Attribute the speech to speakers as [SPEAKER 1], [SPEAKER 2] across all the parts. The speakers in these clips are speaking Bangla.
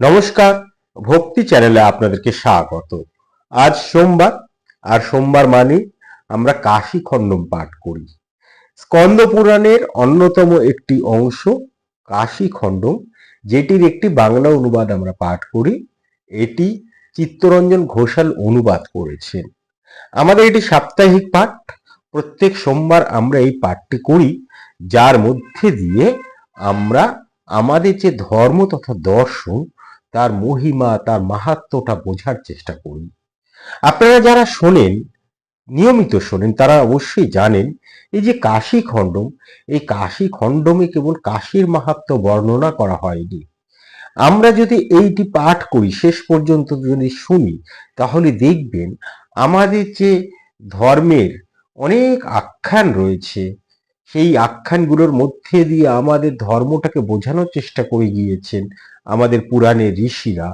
[SPEAKER 1] নমস্কার, ভক্তি চ্যানেলে আপনাদেরকে স্বাগত। আজ সোমবার, আর সোমবার মানে আমরা কাশী খণ্ডম পাঠ করি। স্কন্দ পুরাণের অন্যতম একটি অংশ, কাশী খণ্ডম যেটির একটি বাংলা অনুবাদ আমরা পাঠ করি। এটি চিত্তরঞ্জন ঘোষাল অনুবাদ করেছেন। আমাদের এটি সাপ্তাহিক পাঠ। প্রত্যেক সোমবার আমরা এই পাঠটি করি, যার মধ্যে দিয়ে আমরা আমাদের যে ধর্ম তথা দর্শন তার মহিমা, তার মাহাত্ম্যটা বোঝার চেষ্টা করি। আপনারা যারা শোনেন, নিয়মিত শোনেন, তারা অবশ্যই জানেন, এই যে কাশী খণ্ডম, এই কাশী খণ্ডমে কেবল কাশীর মাহাত্ম্য বর্ণনা করা হয়নি। আমরা যদি এইটি পাঠ করি, শেষ পর্যন্ত যদি শুনি, তাহলে দেখবেন আমাদের যে ধর্মের অনেক আখ্যান রয়েছে, সেই আখ্যানগুলোর মধ্যে দিয়ে আমাদের ধর্মটাকে বোঝানোর চেষ্টা করে গিয়েছেন আমাদের পুরাণের ঋষিরা,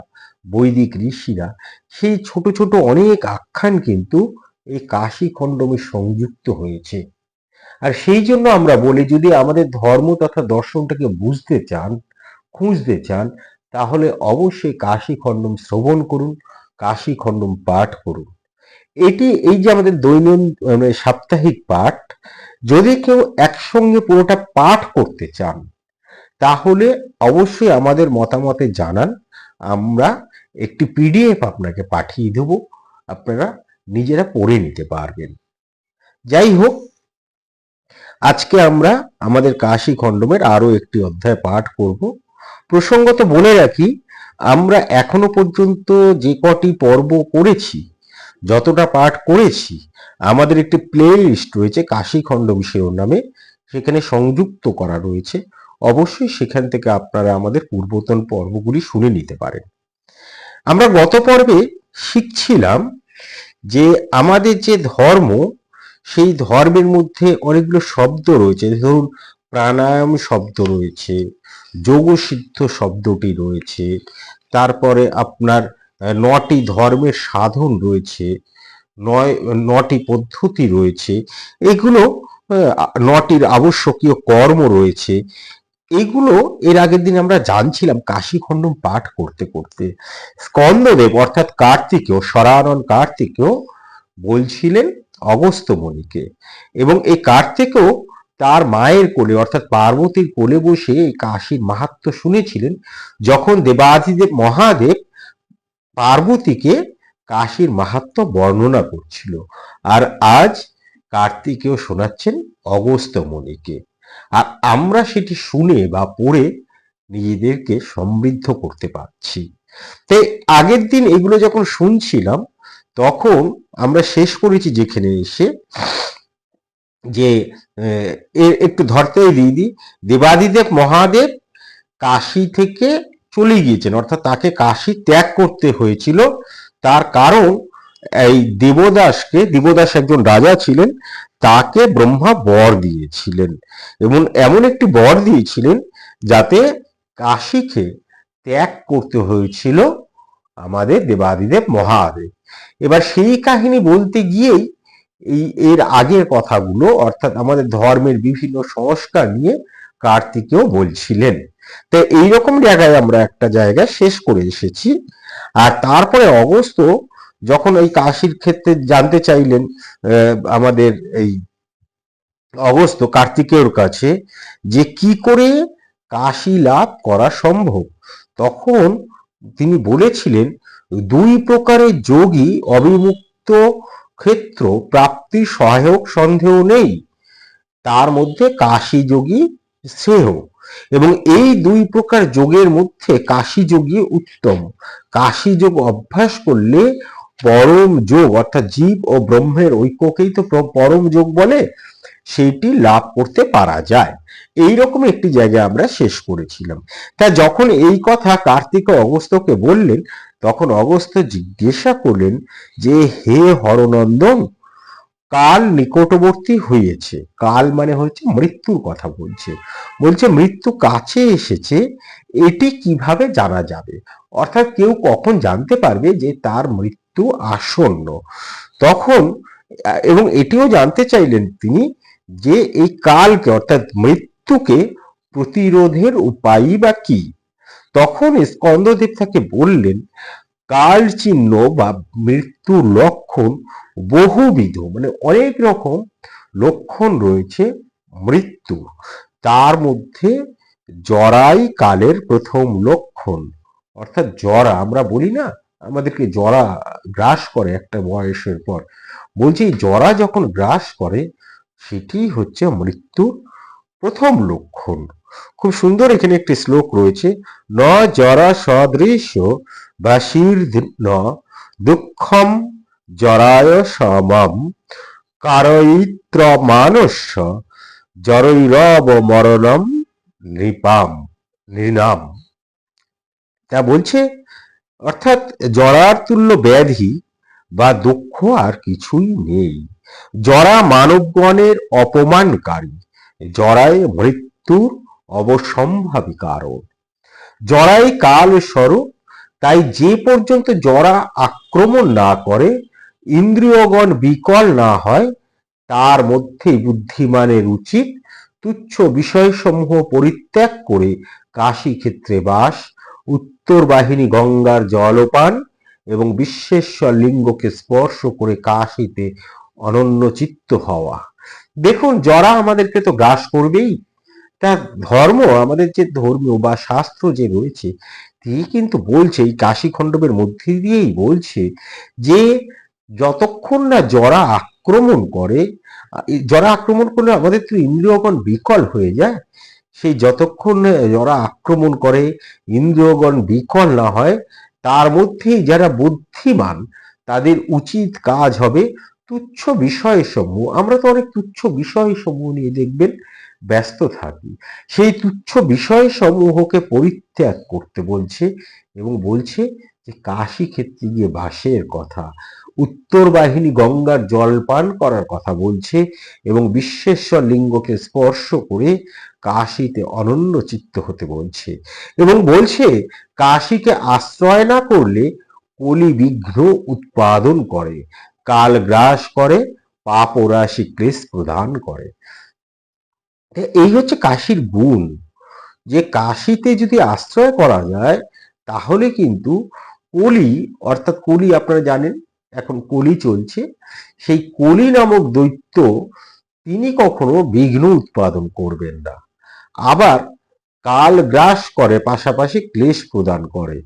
[SPEAKER 1] বৈদিক ঋষিরা সেই ছোট ছোট অনেক আখ্যান কিন্তু এই কাশী খণ্ডমে সংযুক্ত হয়েছে। আর সেই জন্য আমরা বলি, যদি আমাদের ধর্ম তথা দর্শনটাকে বুঝতে চান, খুঁজতে চান, তাহলে অবশ্যই কাশী খণ্ডম শ্রবণ করুন, কাশী খণ্ডম পাঠ করুন। এটি এই যে আমাদের দৈনন্দিন মানে সাপ্তাহিক পাঠ, যদি কেউ একসঙ্গে পুরোটা পাঠ করতে চান তাহলে অবশ্যই আমাদের মতামতে জানান। আমরা একটি পিডিএফ আপনাকে পাঠিয়ে দেব। আপনারা নিজেরা পড়ে নিতে পারবেন। যাই হোক, আজকে আমরা আমাদের কাশী খণ্ডমের আরও একটি অধ্যায় পাঠ করব। প্রসঙ্গত বলে রাখি, আমরা এখনও পর্যন্ত যে কটি পর্ব করেছি, যতটা পাঠ করেছি, আমাদের একটি প্লে লিস্ট রয়েছে কাশী খণ্ডম নামে সেখানে সংযুক্ত করা রয়েছে। অবশ্যই সেখান থেকে আপনারা আমাদের পূর্বতন পর্বগুলি শুনে নিতে পারেন। আমরা গত পর্বে শিখছিলাম যে আমাদের যে ধর্ম, সেই ধর্মের মধ্যে অনেকগুলো শব্দ রয়েছে। ধরুন, প্রাণায়াম শব্দ রয়েছে, যোগসিদ্ধ শব্দটি রয়েছে, তারপরে আপনার নটি ধর্মের সাধন রয়েছে, নয়, নটি পদ্ধতি রয়েছে, এগুলো নটির আবশ্যকীয় কর্ম রয়েছে। এগুলো এর আগের দিন আমরা জানছিলাম কাশী খণ্ডম পাঠ করতে করতে। স্কন্দদেব অর্থাৎ কার্তিকেয় সরানন কার্তিকেয় বলছিলেন অগস্ত মণিকে এবং এই কার্তিকেও তার মায়ের কোলে অর্থাৎ পার্বতীর কোলে বসে এই কাশীর মাহাত্ম শুনেছিলেন, যখন দেবাদিদেব মহাদেব পার্বতীকে কাশীর মাহাত্ম বর্ণনা করছিল। আর আজ কার্তিকেয় শোনাচ্ছেন অগস্ত মণিকে আর আমরা সেটি শুনে বা পড়ে নিজেদেরকে সমৃদ্ধ করতে পারছি। তাই আগের দিন এগুলো যখন শুনছিলাম, তখন আমরা শেষ করেছি যেখানে এসে যে একটু ধরতেই দিয়ে দিই, দেবাদিদেব মহাদেব কাশী থেকে চলে গিয়েছেন। অর্থাৎ তাকে কাশী ত্যাগ করতে হয়েছিল। তার কারণ এই দেবদাসকে, দেবদাস একজন রাজা ছিলেন, তাকে ব্রহ্মা বর দিয়েছিলেন এবং এমন একটি বর দিয়েছিলেন যাতে কাশীকে ত্যাগ করতে হয়েছিল আমাদের দেবাদিদেব মহাদেব। এবার সেই কাহিনী বলতে গিয়েই এই এর আগের কথাগুলো, অর্থাৎ আমাদের ধর্মের বিভিন্ন সংস্কার নিয়ে কার্তিকেও বলছিলেন। তো এইরকম জায়গায় আমরা একটা জায়গায় শেষ করে এসেছি। আর তারপরে অগস্ত যখন এই কাশির ক্ষেত্রে জানতে চাইলেন আমাদের এই অগস্ত কার্তিকেয়র কাছে যে কি করে কাশি লাভ করা সম্ভব, তখন তিনি বলেছিলেন, দুই প্রকারের যোগী অবিমুক্ত ক্ষেত্র প্রাপ্তির সহায়ক সন্দেহ নেই, তার মধ্যে কাশি যোগী শ্রেয় এবং এই দুই প্রকার যোগের মধ্যে কাশি যোগী উত্তম। কাশি যোগ অভ্যাস করলে পরম যোগ, অর্থাৎ জীব ও ব্রহ্মের ঐক্যকেই তো পরম যোগ বলে সেইটি লাভ করতে পারা যায়। এই রকম একটি জায়গায় আমরা শেষ করেছিলাম। তা যখন এই কথা কার্তিক অগস্ত্যকে বললেন, তখন অগস্ত্য জিজ্ঞাসা করলেন যে, হে হরনন্দন, কাল নিকটবর্তী হয়েছে। কাল মানে হচ্ছে মৃত্যুর কথা বলছে। বলছে, মৃত্যু কাছে এসেছে, এটি কীভাবে জানা যাবে? অর্থাৎ কেউ কখন জানতে পারবে যে, তার মৃত্যু আসন্ন। তখন, এবং এটিও জানতে চাইলেন তিনি যে এই কালকে অর্থাৎ মৃত্যুকে প্রতিরোধের উপায় বা কি? তখন স্কন্দদেব তাকে বললেন, কাল চিহ্ন বা মৃত্যুর লক্ষণ বহুবিধ মানে অনেক রকম লক্ষণ রয়েছে মৃত্যু। তার মধ্যে জরাই কালের প্রথম লক্ষণ, অর্থাৎ জরা আমরা বলি না আমাদেরকে জরা গ্রাস করে একটা বয়সের পর। বলছি, জরা যখন গ্রাস করে, সেটি হচ্ছে মৃত্যুর প্রথম লক্ষণ। খুব সুন্দর এখানে একটি শ্লোক রয়েছে, ন জরা সদৃশ্য বাসির ন দুঃখম জরায় সমম কারয়িত্র মানস্য জরৈরব মরণম নৃপাম, নৃণাম। তা বলছে অর্থাৎ জরার তুল্য ব্যাধি বা দুঃখ আর কিছুই নেই। জরা মানবগণের অপমানকারী। জরায় মৃত্যুর অবসম্ভাবী কারণ। জরাই কাল স্বরূপ, তাই যে পর্যন্ত জরা আক্রমণ না করে, ইন্দ্রিয়গণ বিকল না হয়, তার মধ্যে বুদ্ধিমানের উচিত তুচ্ছ বিষয়সমূহ পরিত্যাগ করে কাশী ক্ষেত্রে বাস উত্তর বাহিনী গঙ্গার জলপান এবং বিশ্বেশ্বর লিঙ্গকে স্পর্শ করে কাশিতে অনন্য চিত্ত হওয়া। দেখুন, জরা আমাদেরকে তো গ্রাস করবেই। তার ধর্ম, আমাদের যে ধর্মীয় বা শাস্ত্র যে রয়েছে, তিনি কিন্তু বলছে, এই কাশী খণ্ডবের মধ্যে দিয়েই বলছে যে, যতক্ষণ না জরা আক্রমণ করে জরা আক্রমণ করলে আমাদের তো ইন্দ্রিয়গণ বিকল হয়ে যায়। সেই যতক্ষণ জরা আক্রমণ করে, ইন্দ্রিয়গণ বিকল না হয়, তার মধ্যেই যারা বুদ্ধিমান, তাদের উচিত কাজ হবে তুচ্ছ বিষয়সমূহ। আমরা তো অনেক তুচ্ছ বিষয়সমূহ নিয়ে দেখবেন, ব্যস্ত থাকি। সেই তুচ্ছ বিষয়সমূহকে পরিত্যাগ করতে বলছে এবং বলছে যে, কাশী ক্ষেত্রে গিয়ে বাসের কথা, উত্তর বাহিনী গঙ্গার জল পান করার কথা বলছে এবং বিশ্বেশ্বর লিঙ্গকে স্পর্শ করে কাশীতে অনন্য চিত্ত হতে বলছে এবং বলছে, কাশিকে আশ্রয় না করলে কলি বিঘ্ন উৎপাদন করে, কাল গ্রাস করে পাপ ও রাশি ক্লেশ প্রদান করে। এই হচ্ছে কাশির গুণ। যে কাশিতে যদি আশ্রয় করা যায়, তাহলে কিন্তু কলি, অর্থাৎ কলি আপনারা জানেন, এখন কলি চলছে, সেই কলি নামক দৈত্য তিনি কখনো বিঘ্ন উৎপাদন করবেন না। আবার কাল গ্রাস করে, পাশাপাশি ক্লেশ প্রদান করে।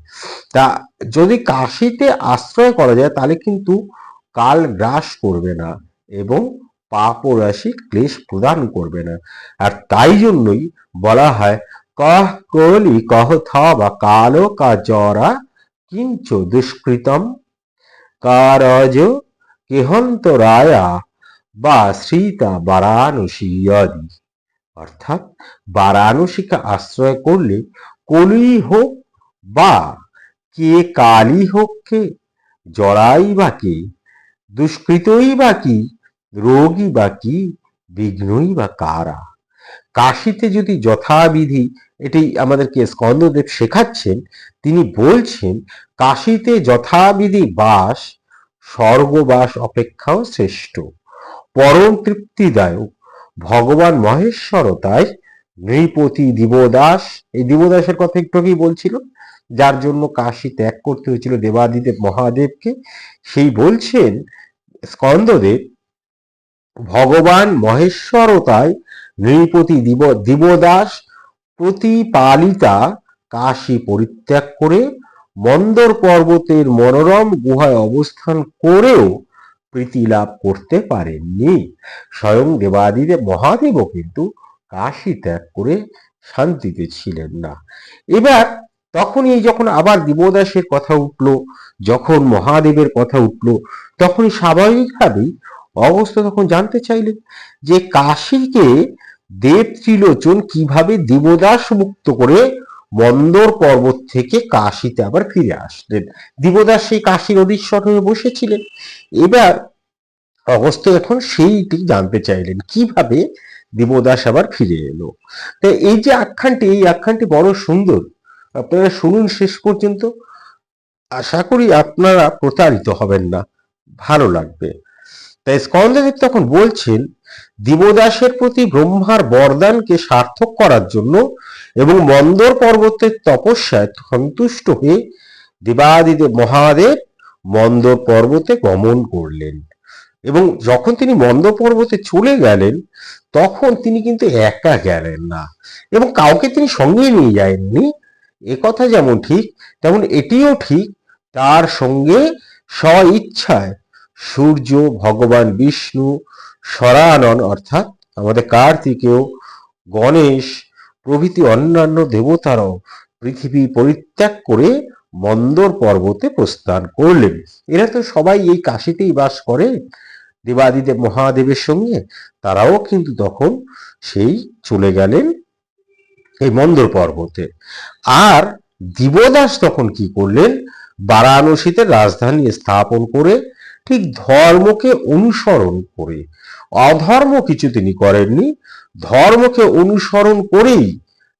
[SPEAKER 1] তা যদি কাশিতে আশ্রয় করা যায়, তাহলে কিন্তু কাল গ্রাস করবে না এবং পাপ রাশি ক্লেশ প্রদান করবে না। আর তাই জন্যই বলা হয়, কহ কলি, কহ থ বা কালো কা জরা, কিঞ্চ দুষ্কৃতম, কারজ কেহন্ত রায়া বা শ্রীতা বারাণসীয়দি অর্থাৎ বারাণসীকে আশ্রয় করলে কলি হোক বা কে কালী হোক কে জড়াই বা কে, দুষ্কৃতই বা কি, রোগী বা কি, বিঘ্নই বা কারা। কাশিতে যদি যথাবিধি এটি আমাদেরকে স্কন্দদেব শেখাচ্ছেন, তিনি বলছেন, কাশিতে যথাবিধি বাস, স্বর্গবাস অপেক্ষাও শ্রেষ্ঠ, পরম তৃপ্তিদায়ক ভগবান মহেশ্বর তাই নৃপতি দিবদাস। এই দিবদাসের কথা একটু আগেই বলছিল, যার জন্য কাশী ত্যাগ করতে হয়েছিল দেবাদিদেব মহাদেবকে। সেই বলছেন, স্কন্দদেব, ভগবান মহেশ্বরতায় নৃপতি দিব, দিবদাস প্রতিপালিতা কাশী পরিত্যাগ করে মন্দর পর্বতের মনোরম গুহায় অবস্থান করেও প্রীতি লাভ করতে পারেননি। স্বয়ং দেবাদিদেব মহাদেবও কিন্তু কাশী ত্যাগ করে শান্তিতে ছিলেন না। এবার তখনই যখন আবার দিবদাসের কথা উঠল, যখন মহাদেবের কথা উঠল তখন স্বাভাবিকভাবেই অবস্থা তখন জানতে চাইলেন যে কাশীকে দেব ত্রিলোচন কীভাবে দিবদাস মুক্ত করে মন্দর পর্বত থেকে কাশিতে আবার ফিরে আসলেন। দিবদাস সেই কাশীর অধীশ্বর হয়ে বসেছিলেন। এবার অগস্ত্য এখন সেইটি জানতে চাইলেন, কীভাবে দিবদাস আবার ফিরে এলো? তো এই যে আখ্যানটি, এই আখ্যানটি বড় সুন্দর। আপনারা শুনুন শেষ পর্যন্ত। আশা করি আপনারা প্রতারিত হবেন না, ভালো লাগবে। তাই স্কন্দদেব তখন বলছেন দিবদাসের প্রতি ব্রহ্মার বরদানকে সার্থক করার জন্য এবং মন্দর পর্বতের তপস্যায় সন্তুষ্ট হয়ে দেবাদিদেব মহাদেব মন্দর পর্বতে গমন করলেন। এবং যখন তিনি মন্দ পর্বতে চলে গেলেন, তখন তিনি কিন্তু একা গেলেন না এবং কাউকে তিনি সঙ্গে নিয়ে যায়নি। কথা যেমন ঠিক, তেমন এটিও ঠিক, তার সঙ্গে স্ব ইচ্ছায় সূর্য, ভগবান বিষ্ণু সরানন অর্থাৎ আমাদের কার্তিকেয়, গণেশ প্রভৃতি অন্যান্য দেবতারাও পৃথিবী পরিত্যাগ করে মন্দর পর্বতে প্রস্থান করলেন। এরা তো সবাই এই কাশিতেই বাস করে, দেবাদিদেব মহাদেবের সঙ্গে, তারাও কিন্তু তখন সেই চলে গেলেন এই মন্দর পর্বতে। আর দিবদাস তখন কি করলেন? বারাণসীতে রাজধানী স্থাপন করে, ঠিক ধর্মকে অনুসরণ করে অধর্ম কিছু তিনি করেননি, ধর্মকে অনুসরণ করেই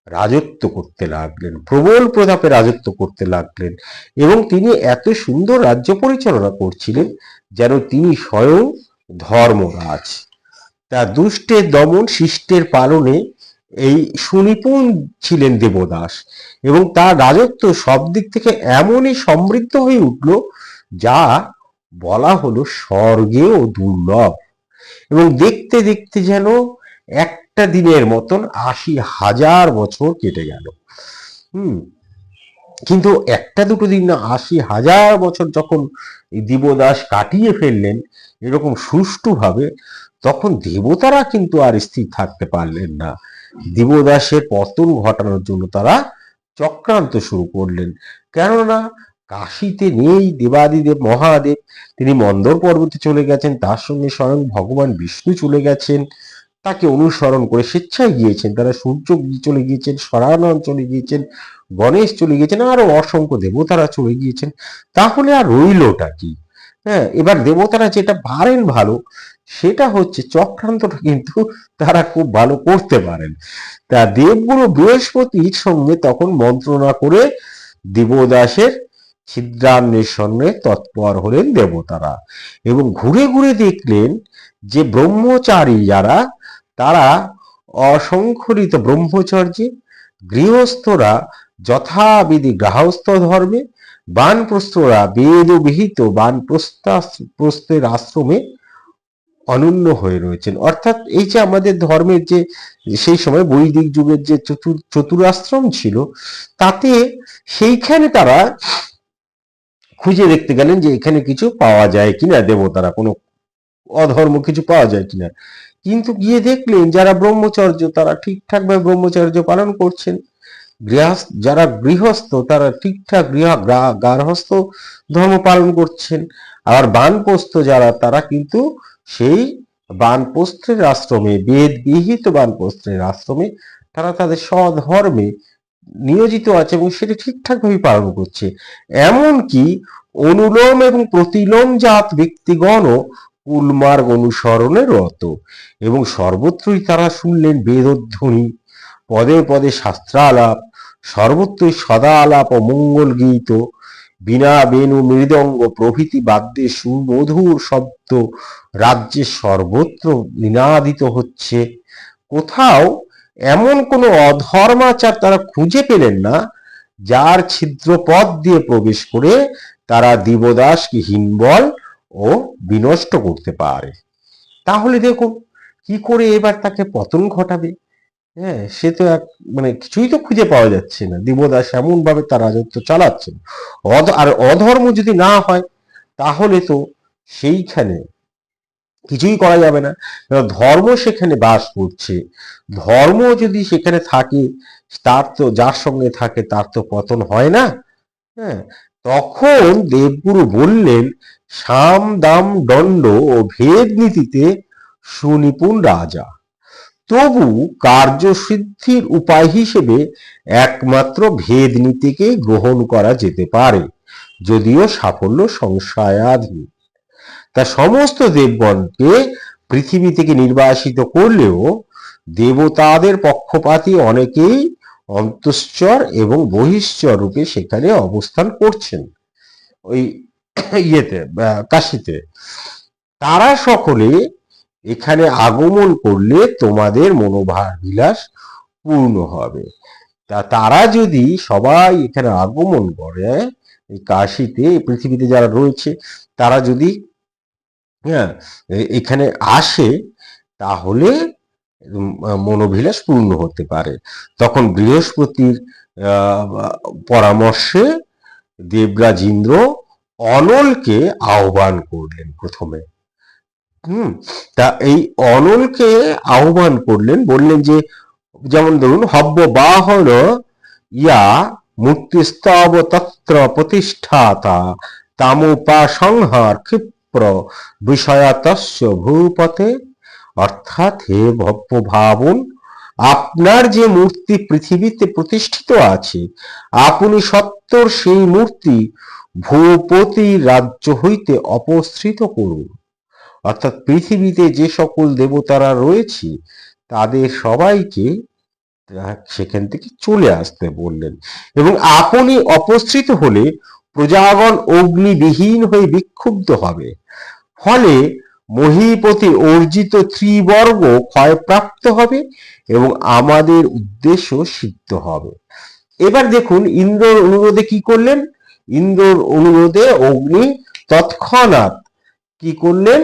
[SPEAKER 1] রাজত্ব করতে লাগলেন, প্রবল প্রতাপে রাজত্ব করতে লাগলেন এবং তিনি এত সুন্দর রাজ্য পরিচালনা করছিলেন যেন তিনি স্বয়ং ধর্মরাজ। তা দুষ্টের দমন শিষ্টের পালনে এই সুনিপুণ ছিলেন দেবদাস এবং তার রাজত্ব সব দিক থেকে এমনই সমৃদ্ধ হয়ে উঠল যা বলা হলো স্বর্গেও দুর্লভ। এবং দেখতে দেখতে যেন একটা দিনের মতন আশি হাজার বছর কেটে গেল। হুম। কিন্তু একটা দুটো দিন না, আশি হাজার বছর যখন দিবদাস কাটিয়ে ফেললেন এরকম সুষ্ঠুভাবে, তখন দেবতারা কিন্তু আর স্থির থাকতে পারলেন না। দিবদাসের পতন ঘটানোর জন্য তারা চক্রান্ত শুরু করলেন। কেননা কাশিতে নেই, দেবাদিদেব, মহাদেব। তিনি মন্দর পর্বতে চলে গেছেন, তার সঙ্গে স্বয়ং ভগবান বিষ্ণু চলে গেছেন। তাকে অনুসরণ করে স্বেচ্ছায় গিয়েছেন। তারা সূর্য চলে গিয়েছেন সরানন চলে গিয়েছেন, গণেশ চলে গিয়েছেন, আরও অসংখ্য দেবতারা চলে গিয়েছেন। তাহলে আর রইলটা কি? হ্যাঁ এবার দেবতারা যেটা পারেন ভালো, সেটা হচ্ছে চক্রান্তটা কিন্তু তারা খুব ভালো করতে পারেন। তা দেবগুরু বৃহস্পতির সঙ্গে তখন মন্ত্রণা করে দিবদাসের ছিদ্রান্বেষণে তৎপর হলেন দেবতারা এবং ঘুরে ঘুরে দেখলেন যে ব্রহ্মচারী যারা, তারা অসংখরিত ব্রহ্মচর্যে, গৃহস্থরা যথাবিধি গৃহস্থ ধর্মে বানপ্রস্থরা বেদ বিহিত বানপ্রস্থের আশ্রমে অনন্য হয়ে রয়েছেন। অর্থাৎ এই যে আমাদের ধর্মের যে, সেই সময় বৈদিক যুগের যে চতুর, চতুরাশ্রম ছিল, তাতে সেইখানে তারা খুঁজে দেখতে গেলেন যে এখানে কিছু পাওয়া যায় কিনা, দেবতারা, কোনো অধর্ম কিছু পাওয়া যায় কিনা। কিন্তু গিয়ে দেখলেন যারা ব্রহ্মচর্য, তারা ঠিকঠাক ভাবে ব্রহ্মচর্য পালন করছেন। গৃহস্থ, যারা গৃহস্থ, তারা ঠিকঠাক গৃহ গার্হস্থ ধর্ম পালন করছেন। আবার বানপ্রস্থ যারা, তারা কিন্তু সেই বানপ্রস্থের আশ্রমে বেদ বিহিত আশ্রমে, তারা তাদের স্বধর্মে নিয়োজিত আছে এবং সেটা ঠিকঠাক ভাবে পালন করছে। এমনকি অনুলোম এবং প্রতিলোম জাত ব্যক্তিগণও কুলমার্গ অনুসরণে রত এবং সর্বত্রই তারা শুনলেন বেদধ্বনি, পদে পদে শাস্ত্রালাপ, সর্বত্রই সদা আলাপ ও মঙ্গল গীত, বিনা বেনু মৃদঙ্গ প্রভৃতি বাদ্যে সুমধুর শব্দ, রাজ্যে সর্বত্র নিনাদিত হচ্ছে। কোথাও এমন কোনো অধর্মাচার তারা খুঁজে পেলেন না, যার ছিদ্র পথ দিয়ে প্রবেশ করে তারা দিবদাসকে হিনবল ও বিনষ্ট করতে পারে। তাহলে দেখুন, কি করে এবার তাকে পতন ঘটাবে? হ্যাঁ সে তো এক মানে কিছুই তো খুঁজে পাওয়া যাচ্ছে না। দিবদাস এমন ভাবে তার রাজত্ব চালাচ্ছেন। আর অধর্ম যদি না হয়, তাহলে তো সেইখানে কিছুই করা যাবে না। ধর্ম সেখানে বাস করছে। ধর্ম যদি সেখানে থাকে, তার তো যার সঙ্গে থাকে, তার তো পতন হয় না। হ্যাঁ তখন দেবগুরু বললেন, সাম দাম দণ্ড ও ভেদ নীতিতে সুনিপুণ রাজা। তবু কার্যসিদ্ধির উপায় হিসেবে একমাত্র ভেদ নীতিকে গ্রহণ করা যেতে পারে। যদিও সাফল্য সংশয়াধীন। তা সমস্ত দেবগণকে পৃথিবী থেকে নির্বাসিত করলেও দেবতাদের পক্ষপাতী অনেকেই অন্তশ্চর এবং বহিশ্চর রূপে সেখানে অবস্থান করছেন। ওই ইয়েতে কাশিতে। তারা সকলে এখানে আগমন করলে তোমাদের মনোভার বিলাস পূর্ণ হবে। তা তারা যদি সবাই এখানে আগমন করে কাশিতে পৃথিবীতে যারা রয়েছে, তারা যদি হ্যাঁ এখানে আসে তাহলে মনোভিলাস পূর্ণ হতে পারে। তখন বৃহস্পতির পরামর্শে দেবরাজ ইন্দ্র অনলকে আহ্বান করলেন প্রথমে। হুম, তা এই অনলকে আহ্বান করলেন, বললেন যে, যেমন ধরুন হব্য বাহন ইয়া মূর্তিস্তব তত্র প্রতিষ্ঠাতা তামোপাসংহার ক্ষিপ্র বিষয়াতস্য ভূপতে। অর্থাৎ হে ভাবুন আপনার যে মূর্তি পৃথিবীতে প্রতিষ্ঠিত আছে, আপনি সত্তর সেই মূর্তি ভূপতি রাজ্য হইতে অপসৃত করুন। অর্থাৎ পৃথিবীতে যে সকল দেবতারা রয়েছে, তাদের সবাইকে সেখান থেকে চলে আসতে বললেন। এবং আপনি অপসৃত হলে প্রজাগণ অগ্নিবিহীন হয়ে বিক্ষুব্ধ হবে। ফলে মহীপতি অর্জিত ত্রিবর্গ ক্ষয়প্রাপ্ত হবে এবং আমাদের উদ্দেশ্য সিদ্ধ হবে। এবার দেখুন, ইন্দ্রর অনুরোধে কি করলেন? ইন্দ্রর অনুরোধে অগ্নি তৎক্ষণাৎ কি করলেন?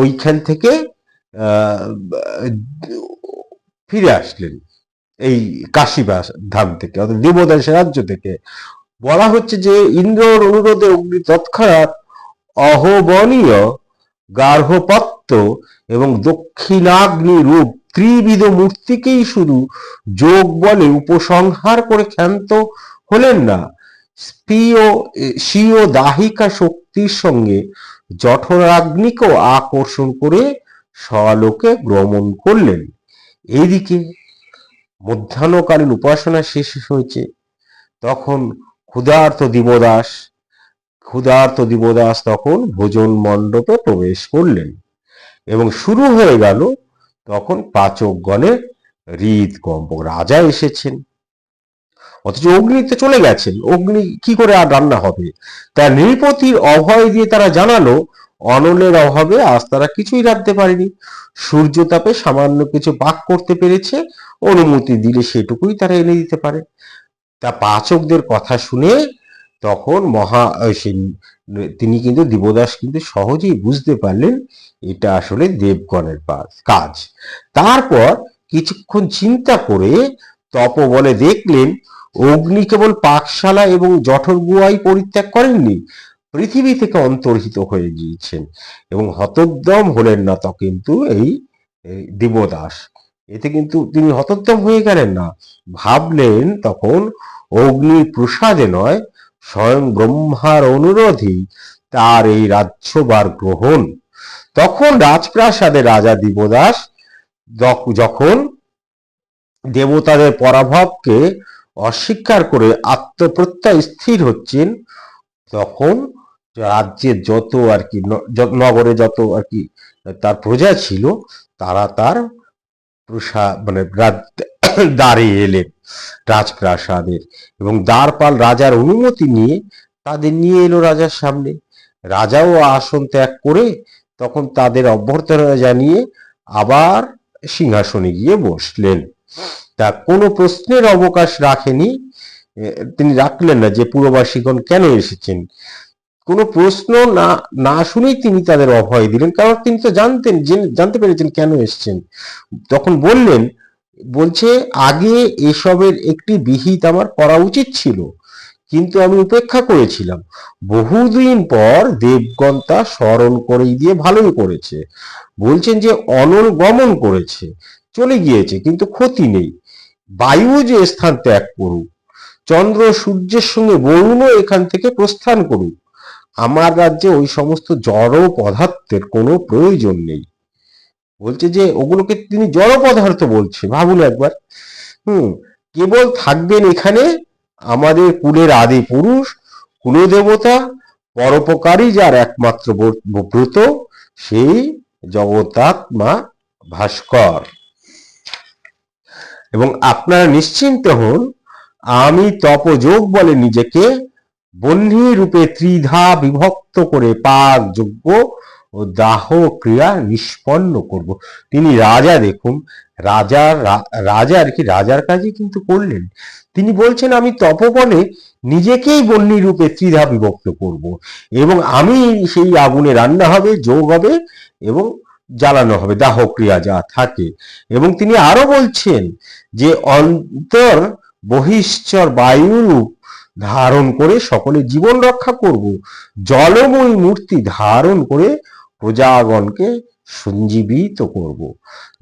[SPEAKER 1] ওইখান থেকে ফিরে আসলেন। এই কাশীবাস ধাম থেকে, অর্থাৎ দেবদাস রাজ্য থেকে। বলা হচ্ছে যে ইন্দ্রর অনুরোধে অগ্নি তৎক্ষণাৎ অহবনীয় গার্হপত্য এবং দক্ষিণাগ্নি রূপ ত্রিবিধ মূর্তিকেই শুধু যোগ বলে উপসংহার করে ক্ষান্ত হলেন না। স্পীয়, স্বীয় দাহিকা শক্তির সঙ্গে জঠরাগ্নিকেও আকর্ষণ করে স্বলোকে গ্রমণ করলেন। এইদিকে মধ্যাহ্নকালীন উপাসনা শেষ হয়েছে। তখন ক্ষুধার্ত দিবদাস ক্ষুধার্ত দিবদাস তখন ভোজন মণ্ডপে প্রবেশ করলেন এবং শুরু হয়ে গেল তখন পাচকগণের হৃদকম্প রাজা এসেছেন। অথচ অগ্নিতে চলে গেছেন। অগ্নি কি করে আর রান্না হবে? তার নৃপতির অভয় দিয়ে তারা জানালো অনলের অভাবে আজ তারা কিছুই রাখতে পারেনি। সূর্যতাপে সামান্য কিছু পাক করতে পেরেছে। অনুমতি দিলে সেটুকুই তারা এনে দিতে পারে। তা পাচকদের কথা শুনে তখন মহা তিনি কিন্তু দিবদাস কিন্তু সহজেই বুঝতে পারলেন এটা আসলে দেবগণের কাজ। তারপর কিছুক্ষণ চিন্তা করে তপবলে দেখলেন, অগ্নি কেবল পাকশালা এবং জঠর গুহাই পরিত্যাগ করেননি, পৃথিবী থেকে অন্তর্হিত হয়ে গিয়েছেন এবং হতোদ্যম হলেন না তা কিন্তু এই এই দিবদাস। এতে কিন্তু তিনি হতোদ্যম হয়ে গেলেন না। ভাবলেন তখন অগ্নির প্রসাদে নয়, স্বয়ং ব্রহ্মার অনুরোধেই তার এই রাজ্যবার গ্রহণ। তখন রাজপ্রাসাদে রাজা দিবদাস যখ- যখন দেবতাদের পরাভবকে অস্বীকার করে আত্মপ্রত্যয় স্থির হচ্ছেন, তখন রাজ্যের যত আর কি নগরে যত আর কি তার প্রজা ছিল, তারা তার প্রসা মানে দ্বারে এলেন রাজপ্রাসাদের এবং দ্বারপাল রাজার অনুমতি নিয়ে তাদের নিয়ে এলো রাজার সামনে। রাজাও আসন ত্যাগ করে তখন তাদের অভ্যর্থনা জানিয়ে আবার সিংহাসনে গিয়ে বসলেন। তা কোনো প্রশ্নের অবকাশ রাখেনি। তিনি রাখলেন না যে পুরবাসীগণ কেন এসেছেন। কোনো প্রশ্ন না না শুনেই তিনি তাদের অভয় দিলেন। কারণ তিনি তো জানতেন, জেনে- জানতে পেরেছেন কেন এসেছেন। তখন বললেন, বলছে, আগে এসবের একটি বিহিত আমার করা উচিত ছিল, কিন্তু আমি উপেক্ষা করেছিলাম। বহুদিন পর দেবগণ তা স্মরণ করে দিয়ে ভালোই করেছে। বলছেন যে, অনল গমন করেছে, চলে গিয়েছে, কিন্তু ক্ষতি নেই। বায়ু যে স্থান ত্যাগ করুক, চন্দ্র সূর্যের সঙ্গে বরুণও এখান থেকে প্রস্থান করুক আমার রাজ্যে ওই সমস্ত জড় পদার্থের কোনো প্রয়োজন নেই। বলছে যে, ওগুলোকে তিনি জড় পদার্থ বলছে। ভাবুন একবার। হুম, কেবল থাকবেন এখানে আমাদের কুলের আদি পুরুষ, কুলদেবতা, পরোপকারী যার একমাত্র ব্রত, সেই জগতাত্মা ভাস্কর। এবং আপনারা নিশ্চিন্ত হন, আমি তপযোগ বলে নিজেকে বহ্নি রূপে ত্রিধা বিভক্ত করে পাক যজ্ঞ ও দাহ ক্রিয়া নিষ্পন্ন করব। তিনি রাজা দেখুন, রাজা রা- রাজা আর কি, রাজার কাজই কিন্তু করলেন। তিনি বলছেন, আমি তপবনে নিজেকেই বন্যী রূপে ত্রিধা বিভক্ত করব এবং আমি সেই আগুনে রান্না হবে, যোগ হবে এবং জ্বালানো হবে, দাহ ক্রিয়া যা থাকে। এবং তিনি আরও বলছেন যে, অন্তর বহিশ্চর বায়ুরূপ ধারণ করে সকলে জীবন রক্ষা করব। জলময়ী মূর্তি ধারণ করে প্রজাগণকে সঞ্জীবিত করব।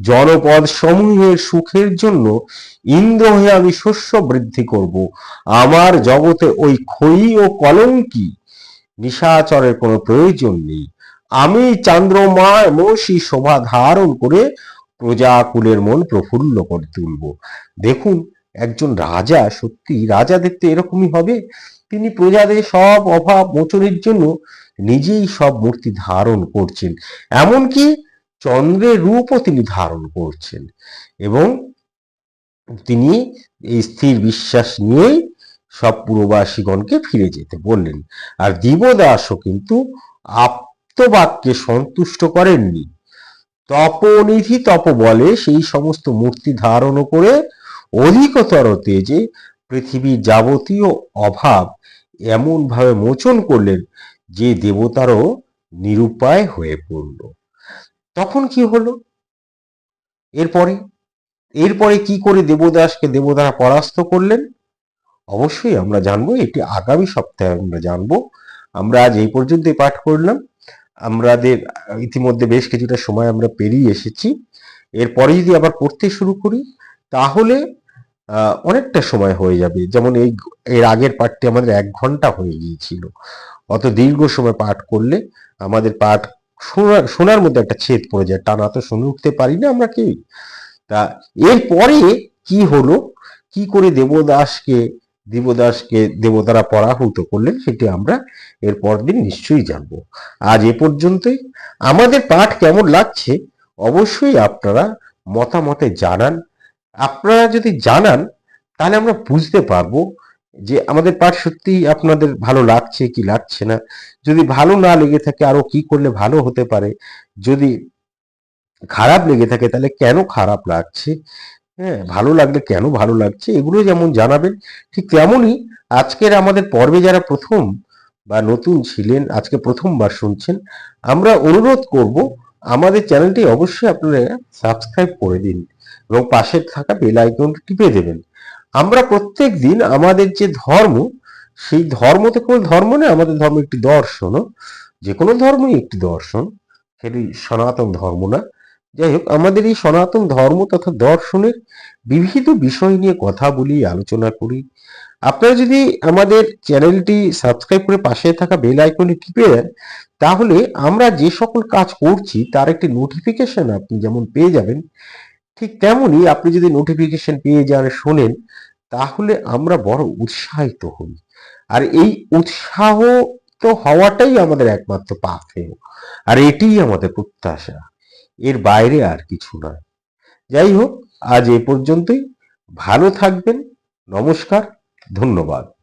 [SPEAKER 1] জনপদ সমূহের সুখের জন্য ইন্দ্র হয়ে আমি শস্য বৃদ্ধি করব। আমার জগতে ওই ক্ষয়ী ও কলঙ্কি নিশাচরের কোনো প্রয়োজন নেই। আমি চান্দ্রমা মসি শোভা ধারণ করে প্রজাকুলের মন প্রফুল্ল করে তুলব। দেখুন একজন রাজা, সত্যি রাজা দেখতে এরকমই হবে? তিনি প্রজাদের সব অভাব মোচনের জন্য নিজেই সব মূর্তি ধারণ করছেন। এমনকি চন্দ্রের রূপও তিনি ধারণ করছেন। এবং তিনি এই স্থির বিশ্বাস নিয়েই সব পুরবাসীগণকে ফিরে যেতে বললেন। আর দিবদাসও কিন্তু আপ্তবাক্যে সন্তুষ্ট করেননি। তপনিধি তপ বলে সেই সমস্ত মূর্তি ধারণ করে অধিকতর তেজে পৃথিবীর যাবতীয় অভাব এমন ভাবে মোচন করলেন যে দেবতারও নিরুপায় হয়ে পড়ল। তখন কি হলো? এরপরে? এরপরে কি করে দেবদাসকে দেবতারা পরাস্ত করলেন? অবশ্যই আমরা জানব, এটি আগামী সপ্তাহে আমরা জানব। আমরা আজ এই পর্যন্তই পাঠ করলাম। আমাদের ইতিমধ্যে বেশ কিছুটা সময় আমরা পেরিয়ে এসেছি। এরপরে যদি আবার পড়তে শুরু করি, তাহলে অনেকটা সময় হয়ে যাবে। যেমন এই এর আগের পাঠটি আমাদের এক ঘণ্টা হয়ে গিয়েছিল। অত দীর্ঘ সময় পাঠ করলে আমাদের পাঠ শোনার মধ্যে একটা ছেদ পড়ে যায়। টানা তো শুনে উঠতে পারি না আমরা কেউই। তা এরপরে কি হলো? কি করে দেবদাসকে দেবদাসকে দেবতারা পরাভূত করলেন সেটি আমরা এর পরদিন নিশ্চয়ই জানব। আজ এ পর্যন্তই। আমাদের পাঠ কেমন লাগছে? অবশ্যই আপনারা মতামতে জানান। আপনারা যদি জানান, তাহলে আমরা বুঝতে পারব যে আমাদের পাঠ সত্যি আপনাদের ভালো লাগছে কি লাগছে না। যদি ভালো না লেগে থাকে, আরও কি করলে ভালো হতে পারে? যদি খারাপ লেগে থাকে, তাহলে কেন খারাপ লাগছে? হ্যাঁ ভালো লাগলে কেন ভালো লাগছে? এগুলো যেমন জানাবেন, ঠিক তেমনই আজকের আমাদের পর্বে যারা প্রথম বা নতুন ছিলেন, আজকে প্রথমবার শুনছেন, আমরা অনুরোধ করব, আমাদের চ্যানেলটি অবশ্যই আপনারা সাবস্ক্রাইব করে দিন। এবং পাশে থাকা বেল আইকনটি টিপে দেবেন। আমরা প্রত্যেক দিন আমাদের যে ধর্ম, সেই ধর্ম তো কোনো ধর্ম নয়, আমাদের ধর্ম একটি দর্শনও। যে কোনো ধর্মই একটি দর্শন, সেটি সনাতন ধর্ম না। যাই হোক, আমাদের এই সনাতন ধর্ম তথা দর্শনের বিবিধ বিষয় নিয়ে কথা বলি, আলোচনা করি। আপনারা যদি আমাদের চ্যানেলটি সাবস্ক্রাইব করে পাশে থাকা বেল আইকনে টিপে দেন, তাহলে আমরা যে সকল কাজ করছি, তার একটি নোটিফিকেশন আপনি যেমন পেয়ে যাবেন ঠিক তেমনি আপনি যদি নোটিফিকেশন পেয়ে যান, শোনেন, তাহলে আমরা বড় উৎসাহিত হই। আর এই উৎসাহ তো হওয়াটাই আমাদের একমাত্র পাথেয়, আর এটিই আমাদের প্রত্যাশা। এর বাইরে আর কিছু নয়। যাই হোক, আজ এ পর্যন্তই। ভালো থাকবেন। নমস্কার। ধন্যবাদ।